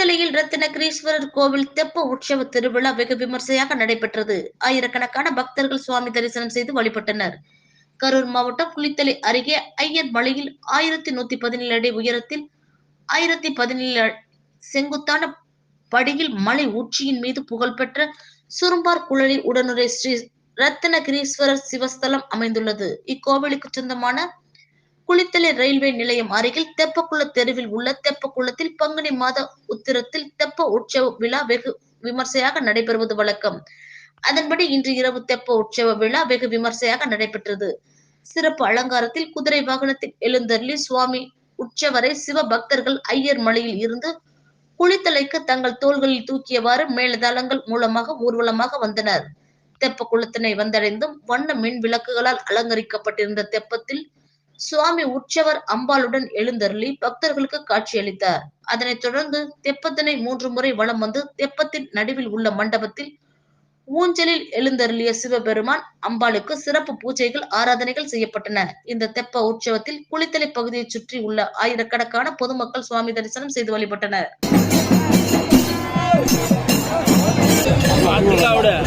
ஸ்ரீரத்தினகிரீஸ்வரர் கோவில் தெப்ப உற்சவ திருவிழா வெகு விமர்சையாக நடைபெற்றது. ஆயிரக்கணக்கான பக்தர்கள் சுவாமி தரிசனம் செய்து வழிபட்டனர். கரூர் மாவட்டம் குளித்தலை அருகே ஐயர் மலையில் ஆயிரத்தி நூத்தி பதினேழு அடி உயரத்தில் ஆயிரத்தி பதினேழு செங்குத்தான படியில் மலை உச்சியின் மீது புகழ்பெற்ற சுரும்பார் குழலி உடனுரை ஸ்ரீ ரத்தினகிரீஸ்வரர் சிவஸ்தலம் அமைந்துள்ளது. இக்கோவிலுக்கு சொந்தமான குளித்தலை ரயில்வே நிலையம் அருகில் தெப்பக்குள தெருவில் உள்ள தெப்பக்குளத்தில் பங்குனி மாத உத்திரத்தில் தெப்ப உற்சவ விழா வெகு விமர்சையாக நடைபெறுவது வழக்கம். அதன்படி இன்று இரவு தெப்ப உற்சவ விழா வெகு விமர்சையாக நடைபெற்றது. சிறப்பு அலங்காரத்தில் குதிரை வாகனத்தில் எழுந்தருளி சுவாமி உற்சவரை சிவ பக்தர்கள் ஐயர் மலையில் இருந்து குளித்தலைக்கு தங்கள் தோள்களில் தூக்கியவாறு மேலதளங்கள் மூலமாக ஊர்வலமாக வந்தனர். தெப்ப குளத்தினை வந்தடைந்தும் வண்ண மின் விளக்குகளால் அலங்கரிக்கப்பட்டிருந்த தெப்பத்தில் சுவாமி உற்சவர் அம்பாளுடன் எழுந்தருளி பக்தர்களுக்கு காட்சியளித்தார். அதனைத் தொடர்ந்து தெப்பத்தினை மூன்று முறை வலம் வந்து தெப்பத்தின் நடுவில் உள்ள மண்டபத்தில் ஊஞ்சலில் எழுந்தருளிய சிவபெருமான் அம்பாளுக்கு சிறப்பு பூஜைகள் ஆராதனைகள் செய்யப்பட்டன. இந்த தெப்ப உற்சவத்தில் குளித்தலை பகுதியைச் சுற்றி உள்ள ஆயிரக்கணக்கான பொதுமக்கள் சுவாமி தரிசனம் செய்து வழிபட்டனர். ஆத்துல வருது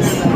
Gracias.